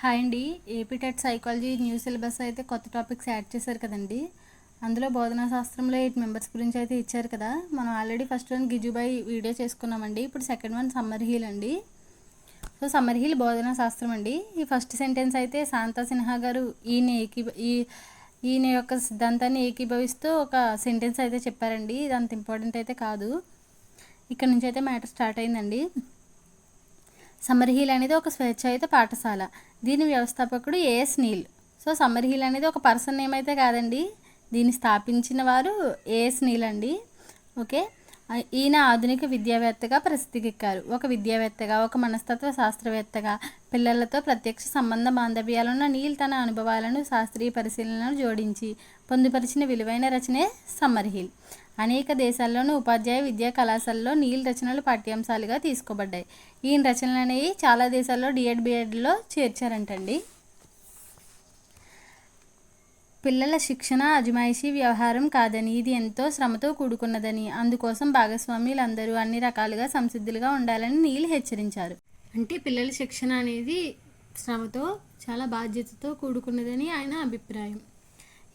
Hi అండి. AP TET psychology new syllabus అయితే కొత్త టాపిక్స్ యాడ్ చేశారు కదండి. అందులో బోధనా శాస్త్రంలో ఎయిట్ మెంబర్స్ గురించి అయితే ఇచ్చారు కదా. మనం ఆల్రెడీ ఫస్ట్ వన్ గిజుబాయ్ వీడియో చేసుకున్నామండి. ఇప్పుడు సెకండ్ వన్ సమ్మర్ హీల్ అండి. సో సమ్మర్ హీల్ బోధనా శాస్త్రం అండి. ఈ ఫస్ట్ సెంటెన్స్ అయితే శాంతా సిన్హా గారు ఈయన ఏకీ ఈ ఈయన యొక్క సిద్ధాంతాన్ని ఏకీభవిస్తూ ఒక సెంటెన్స్ అయితే చెప్పారండి. ఇది అంత ఇంపార్టెంట్ అయితే కాదు. ఇక్కడ నుంచి అయితే మ్యాటర్ స్టార్ట్ అయిందండి. సమ్మర్ హీల్ అనేది ఒక స్వేచ్ఛాయుత పాఠశాల. దీని వ్యవస్థాపకుడు A S Neill. So Summerhill అనేది ఒక పర్సన్ నేమ్ అయితే కాదండి. దీన్ని స్థాపించిన వారు ఏఎస్ నీల్ అండి. ఓకే? ఈయన ఆధునిక విద్యావేత్తగా ప్రసిద్ధికెక్కారు. ఒక విద్యావేత్తగా ఒక మనస్తత్వ శాస్త్రవేత్తగా పిల్లలతో ప్రత్యక్ష సంబంధ బాంధవ్యాలున్న నీల్ తన అనుభవాలను శాస్త్రీయ పరిశీలనలు జోడించి పొందుపరిచిన విలువైన రచనే సమ్మర్ హీల్. అనేక దేశాల్లోని ఉపాధ్యాయ విద్యా కళాశాలలో నీల్ రచనలు పాఠ్యాంశాలుగా తీసుకోబడ్డాయి. ఈయన రచనలు అనేవి చాలా దేశాల్లో డిఎడ్ బిఎడ్లో చేర్చారంటండి. పిల్లల శిక్షణ అజమాయిషీ వ్యవహారం కాదని ఇది ఎంతో శ్రమతో కూడుకున్నదని అందుకోసం భాగస్వామ్యులందరూ అన్ని రకాలుగా సంసిద్ధులుగా ఉండాలని నీల్ హెచ్చరించారు. అంటే పిల్లల శిక్షణ అనేది శ్రమతో చాలా బాధ్యతతో కూడుకున్నదని ఆయన అభిప్రాయం.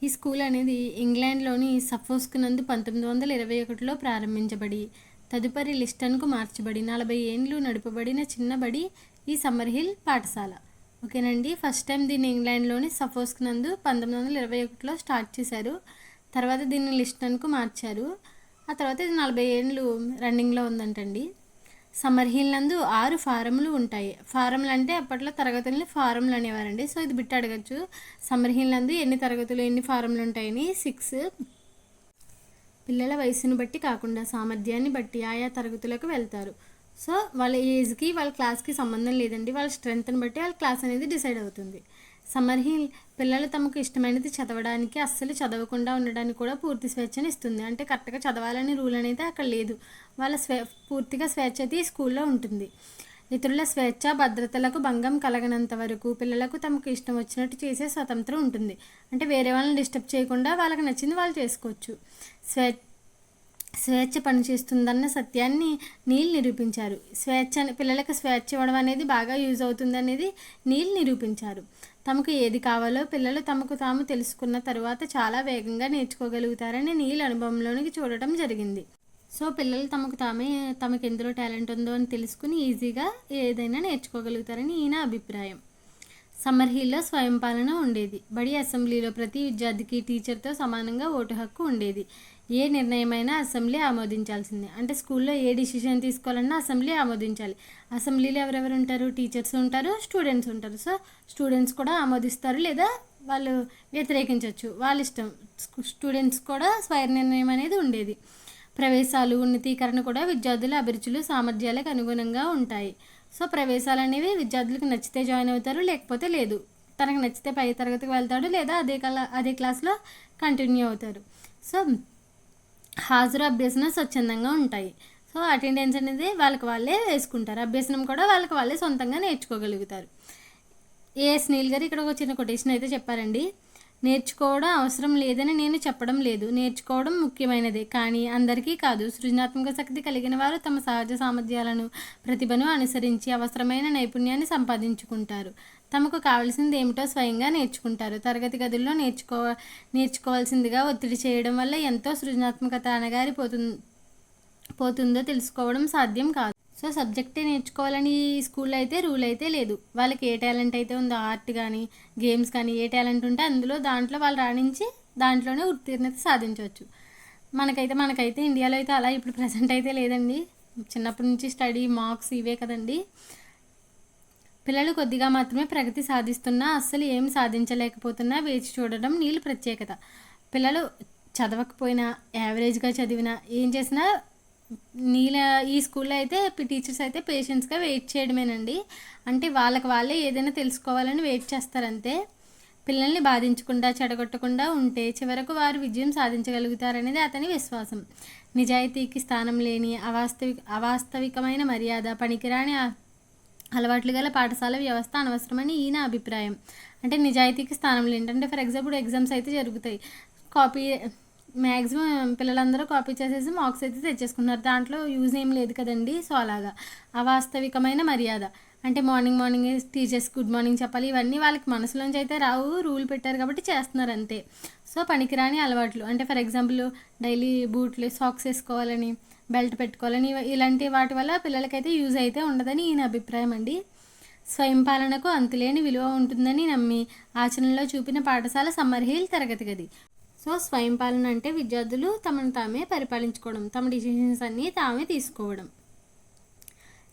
ఈ స్కూల్ అనేది ఇంగ్లాండ్లోని సఫోస్క్ నందు పంతొమ్మిది వందల ఇరవై ఒకటిలో ప్రారంభించబడి తదుపరి లిస్టన్కు మార్చబడి నలభై ఏండ్లు నడుపబడిన చిన్నబడి ఈ సమ్మర్ హిల్ పాఠశాల. ఓకేనండి? ఫస్ట్ టైం దీన్ని ఇంగ్లాండ్లోని సఫోస్క్ నందు పంతొమ్మిది వందల ఇరవై ఒకటిలో స్టార్ట్ చేశారు. తర్వాత దీన్ని లిస్టన్కు మార్చారు. ఆ తర్వాత ఇది నలభై ఏండ్లు రన్నింగ్లో ఉందంటండి. సమ్మర్ హిల్ నందు ఆరు ఫారములు ఉంటాయి. ఫారములు అంటే అప్పట్లో తరగతుల్ని ఫారములు అనేవారండి. సో ఇది బిట్ అడగచ్చు. సమ్మర్ హిల్ నందు ఎన్ని తరగతులు ఎన్ని ఫారములు ఉంటాయని సిక్స్. పిల్లల వయసును బట్టి కాకుండా సామర్థ్యాన్ని బట్టి ఆయా తరగతులకు వెళ్తారు. సో వాళ్ళ ఏజ్కి వాళ్ళ క్లాస్కి సంబంధం లేదండి. వాళ్ళ స్ట్రెంగ్త్ని బట్టి వాళ్ళ క్లాస్ అనేది డిసైడ్ అవుతుంది. సమ్మర్ హిల్ పిల్లలు తమకు ఇష్టమైనది చదవడానికి అస్సలు చదవకుండా ఉండడానికి కూడా పూర్తి స్వేచ్ఛను ఇస్తుంది. అంటే కరెక్ట్గా చదవాలని రూల్ అనేది అక్కడ లేదు. వాళ్ళ స్వే పూర్తిగా స్వేచ్ఛ అయితే ఈ స్కూల్లో ఉంటుంది. ఇతరుల స్వేచ్ఛ భద్రతలకు భంగం కలగనంత వరకు పిల్లలకు తమకు ఇష్టం వచ్చినట్టు చేసే స్వతంత్రం ఉంటుంది. అంటే వేరే వాళ్ళని డిస్టర్బ్ చేయకుండా వాళ్ళకి నచ్చింది వాళ్ళు చేసుకోవచ్చు. స్వే స్వేచ్ఛ పనిచేస్తుందన్న సత్యాన్ని నీల్ నిరూపించారు. స్వేచ్ఛ పిల్లలకు స్వేచ్ఛ ఇవ్వడం అనేది బాగా యూజ్ అవుతుంది అనేది నీల్ నిరూపించారు. తమకు ఏది కావాలో పిల్లలు తమకు తాము తెలుసుకున్న తరువాత చాలా వేగంగా నేర్చుకోగలుగుతారని నీల్ అనుభవంలోనికి చూడటం జరిగింది. సో పిల్లలు తమకు తామే తమకు ఎందులో టాలెంట్ ఉందో అని తెలుసుకుని ఈజీగా ఏదైనా నేర్చుకోగలుగుతారని ఈయన అభిప్రాయం. సమ్మర్ హిల్లో స్వయం పాలన ఉండేది. బడి అసెంబ్లీలో ప్రతి విద్యార్థికి టీచర్తో సమానంగా ఓటు హక్కు ఉండేది. ఏ నిర్ణయమైనా అసెంబ్లీ ఆమోదించాల్సిందే. అంటే స్కూల్లో ఏ డిసిషన్ తీసుకోవాలన్నా అసెంబ్లీ ఆమోదించాలి. అసెంబ్లీలో ఎవరెవరు ఉంటారు? టీచర్స్ ఉంటారు స్టూడెంట్స్ ఉంటారు. సో స్టూడెంట్స్ కూడా ఆమోదిస్తారు లేదా వాళ్ళు వ్యతిరేకించవచ్చు వాళ్ళ ఇష్టం. స్టూడెంట్స్ కూడా స్వయ నిర్ణయం అనేది ఉండేది. ప్రవేశాలు ఉన్నతీకరణ కూడా విద్యార్థుల అభిరుచులు సామర్థ్యాలకు అనుగుణంగా ఉంటాయి. సో ప్రవేశాలు అనేవి విద్యార్థులకు నచ్చితే జాయిన్ అవుతారు లేకపోతే లేదు. తనకు నచ్చితే పై తరగతికి వెళ్తాడు లేదా అదే కల అదే క్లాస్లో కంటిన్యూ అవుతారు. సో హాజరు అభ్యసనం స్వచ్ఛందంగా ఉంటాయి. సో అటెండెన్స్ అనేది వాళ్ళకి వాళ్ళే వేసుకుంటారు. అభ్యసనం కూడా వాళ్ళకి వాళ్ళే సొంతంగా నేర్చుకోగలుగుతారు. ఏఎస్ నీల్ గారు ఇక్కడ ఒక చిన్న కొటేషన్ అయితే చెప్పారండి. నేర్చుకోవడం అవసరం లేదని నేను చెప్పడం లేదు. నేర్చుకోవడం ముఖ్యమైనదే. కానీ అందరికీ కాదు. సృజనాత్మక శక్తి కలిగిన వారు తమ సహజ సామర్థ్యాలను ప్రతిభను అనుసరించి అవసరమైన నైపుణ్యాన్ని సంపాదించుకుంటారు. తమకు కావలసింది ఏమిటో స్వయంగా నేర్చుకుంటారు. తరగతి గదుల్లో నేర్చుకో నేర్చుకోవాల్సిందిగా ఒత్తిడి చేయడం వల్ల ఎంతో సృజనాత్మకత అనగారిపోతుంది పోతుందో తెలుసుకోవడం సాధ్యం కాదు. సో సబ్జెక్టే నేర్చుకోవాలని స్కూల్లో అయితే రూల్ అయితే లేదు. వాళ్ళకి ఏ టాలెంట్ అయితే ఉందో ఆర్ట్ కానీ గేమ్స్ కానీ ఏ టాలెంట్ ఉంటే అందులో దాంట్లో వాళ్ళు రాణించి దాంట్లోనే ఉత్తీర్ణత సాధించవచ్చు. మనకైతే మనకైతే ఇండియాలో అయితే అలా ఇప్పుడు ప్రజెంట్ అయితే లేదండి. చిన్నప్పటి నుంచి స్టడీ మార్క్స్ ఇవే కదండి. పిల్లలు కొద్దిగా మాత్రమే ప్రగతి సాధిస్తున్నా అస్సలు ఏం సాధించలేకపోతున్నా వేచి చూడడం నీళ్ళు ప్రత్యేకత. పిల్లలు చదవకపోయినా యావరేజ్గా చదివినా ఏం చేసినా నీళ్ళ ఈ స్కూల్లో అయితే టీచర్స్ అయితే పేషెంట్స్గా వెయిట్ చేయడమేనండి. అంటే వాళ్ళకి వాళ్ళే ఏదైనా తెలుసుకోవాలని వెయిట్ చేస్తారంతే. పిల్లల్ని బాధించకుండా చెడగొట్టకుండా ఉంటే చివరకు వారు విజయం సాధించగలుగుతారనేది అతని విశ్వాసం. నిజాయితీకి స్థానం లేని అవాస్తవిక అవాస్తవికమైన మర్యాద పనికిరాని అలవాట్లు గల పాఠశాల వ్యవస్థ అనవసరమని ఈయన అభిప్రాయం. అంటే నిజాయితీకి స్థానం ఏంటంటే ఫర్ ఎగ్జాంపుల్ ఎగ్జామ్స్ అయితే జరుగుతాయి. కాపీ మ్యాక్సిమం పిల్లలందరూ కాపీ చేసేసి మార్క్స్ అయితే తెచ్చేసుకున్నారు. దాంట్లో యూజ్ ఏం లేదు కదండి. సో అలాగా. అవాస్తవికమైన మర్యాద. అంటే morning morning teachers good morning చెప్పాలి. ఇవన్నీ వాళ్ళకి మనసులోంచి అయితే రావు. రూల్ పెట్టారు కాబట్టి చేస్తున్నారు అంతే సో పనికిరాని అలవాట్లు. అంటే ఫర్ ఎగ్జాంపుల్ డైలీ బూట్లు సాక్స్ వేసుకోవాలని బెల్ట్ పెట్టుకోవాలని ఇలాంటి వాటి వల్ల పిల్లలకైతే యూజ్ అయితే ఉండదని ఈయన అభిప్రాయం అండి. స్వయం పాలనకు అంతులేని విలువ ఉంటుందని నమ్మి ఆచరణలో చూపిన పాఠశాల సమ్మర్ హిల్ తరగతి గది. సో స్వయం పాలన అంటే విద్యార్థులు తమను తామే పరిపాలించుకోవడం తమ డిసిషన్స్ అన్నీ తామే తీసుకోవడం.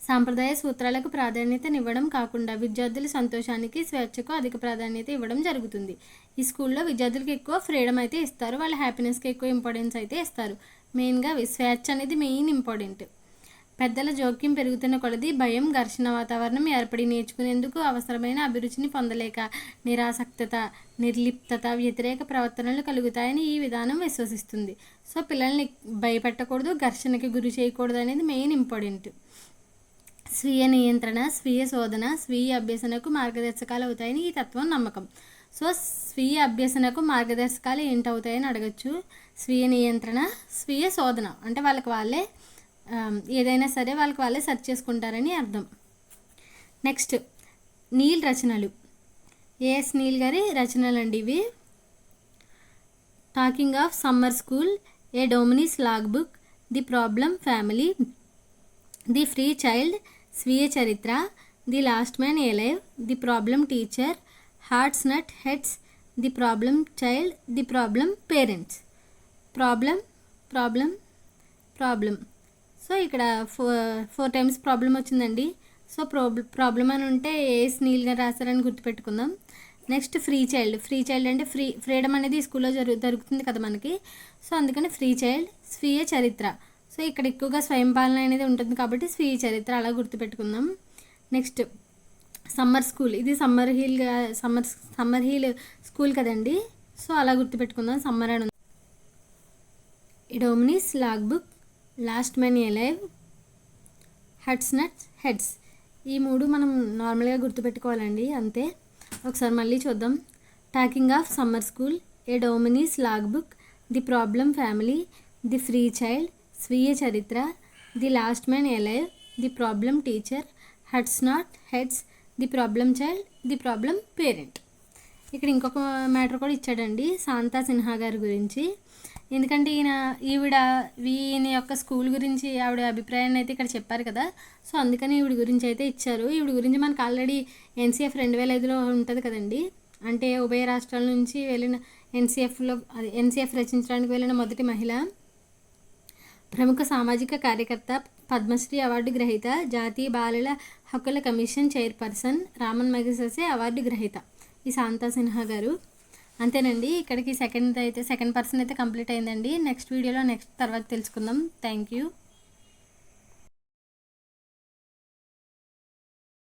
సాంప్రదాయ సూత్రాలకు ప్రాధాన్యతనివ్వడం కాకుండా విద్యార్థుల సంతోషానికి స్వేచ్ఛకు అధిక ప్రాధాన్యత ఇవ్వడం జరుగుతుంది. ఈ స్కూల్లో విద్యార్థులకు ఎక్కువ ఫ్రీడమ్ అయితే ఇస్తారు వాళ్ళ హ్యాపీనెస్కి ఎక్కువ ఇంపార్టెన్స్ అయితే ఇస్తారు. మెయిన్గా స్వేచ్ఛ అనేది మెయిన్ ఇంపార్టెంట్ పెద్దల జోక్యం పెరుగుతున్న కొలది భయం ఘర్షణ వాతావరణం ఏర్పడి నేర్చుకునేందుకు అవసరమైన అభిరుచిని పొందలేక నిరాసక్తత నిర్లిప్తత వ్యతిరేక ప్రవర్తనలు కలుగుతాయని ఈ విధానం విశ్వసిస్తుంది. సో పిల్లల్ని భయపెట్టకూడదు ఘర్షణకి గురి చేయకూడదు అనేది మెయిన్ ఇంపార్టెంట్. స్వీయ నియంత్రణ స్వీయ శోధన స్వీయ అభ్యసనకు మార్గదర్శకాలు అవుతాయని ఈ తత్వం నమ్మకం. సో స్వీయ అభ్యసనకు మార్గదర్శకాలు ఏంటవుతాయని అడగచ్చు? స్వీయ నియంత్రణ స్వీయ శోధన. అంటే వాళ్ళకి వాళ్ళే ఏదైనా సరే వాళ్ళకి వాళ్ళే సెర్చ్ చేసుకుంటారని అర్థం. నెక్స్ట్ నీల్ రచనలు. ఏఎస్ నీల్ గారి రచనలు అండి ఇవి. Talking of summer school a dominie's log book the problem family the free child స్వీయ చరిత్ర the last man alive the problem teacher hearts not heads the problem child the problem parents. Problem problem problem so ఇక్కడ four four times problem వచ్చిందండి. So problem problem అని ఉంటే A స్నీల్గా రాశారని గుర్తుపెట్టుకుందాం. Next free child. Free child అంటే free freedom అనేది స్కూల్లో జరుగు దొరుకుతుంది కదా మనకి. సో అందుకని ఫ్రీ చైల్డ్ స్వీయ చరిత్ర. సో ఇక్కడ ఎక్కువగా స్వయం పాలన అనేది ఉంటుంది కాబట్టి స్వీయ చరిత్ర అలా గుర్తుపెట్టుకుందాం. Next summer school. ఇది summer hill summer summer hill school కదండి. సో అలా గుర్తుపెట్టుకుందాం. సమ్మర్ అని dominie's a dominie's log book last man alive hearts nuts heads ఈ మూడు మనం నార్మల్గా గుర్తుపెట్టుకోవాలండి అంతే. ఒకసారి మళ్ళీ చూద్దాం. Talking of summer school a dominie's log book the problem family the free child స్వీయ చరిత్ర the last man alive the problem teacher hearts not heads the problem child the problem parent ఇక్కడ ఇంకొక మ్యాటర్ కూడా ఇచ్చాడండి శాంతా సిన్హా గారి గురించి. ఎందుకంటే ఈయన ఈవిడ ఈయన యొక్క స్కూల్ గురించి ఆవిడ అభిప్రాయాన్ని అయితే ఇక్కడ చెప్పారు కదా. సో అందుకని ఈవిడ గురించి అయితే ఇచ్చారు. ఈవిడ గురించి మనకు ఆల్రెడీ ఎన్సీఎఫ్ రెండు వేల ఐదులో ఉంటుంది కదండి. అంటే ఉభయ రాష్ట్రాల నుంచి వెళ్ళిన ఎన్సీఎఫ్లో అది ఎన్సీఎఫ్ రచించడానికి వెళ్ళిన మొదటి మహిళ ప్రముఖ సామాజిక కార్యకర్త పద్మశ్రీ అవార్డు గ్రహీత జాతీయ బాలల హక్కుల commission chairperson Raman Magsaysay award గ్రహీత. ఈ శాంతా సిన్హా గారు. అంతేనండి. ఇక్కడికి సెకండ్ అయితే సెకండ్ పర్సన్ అయితే కంప్లీట్ అయిందండి. నెక్స్ట్ వీడియోలో నెక్స్ట్ తర్వాత తెలుసుకుందాం. Thank you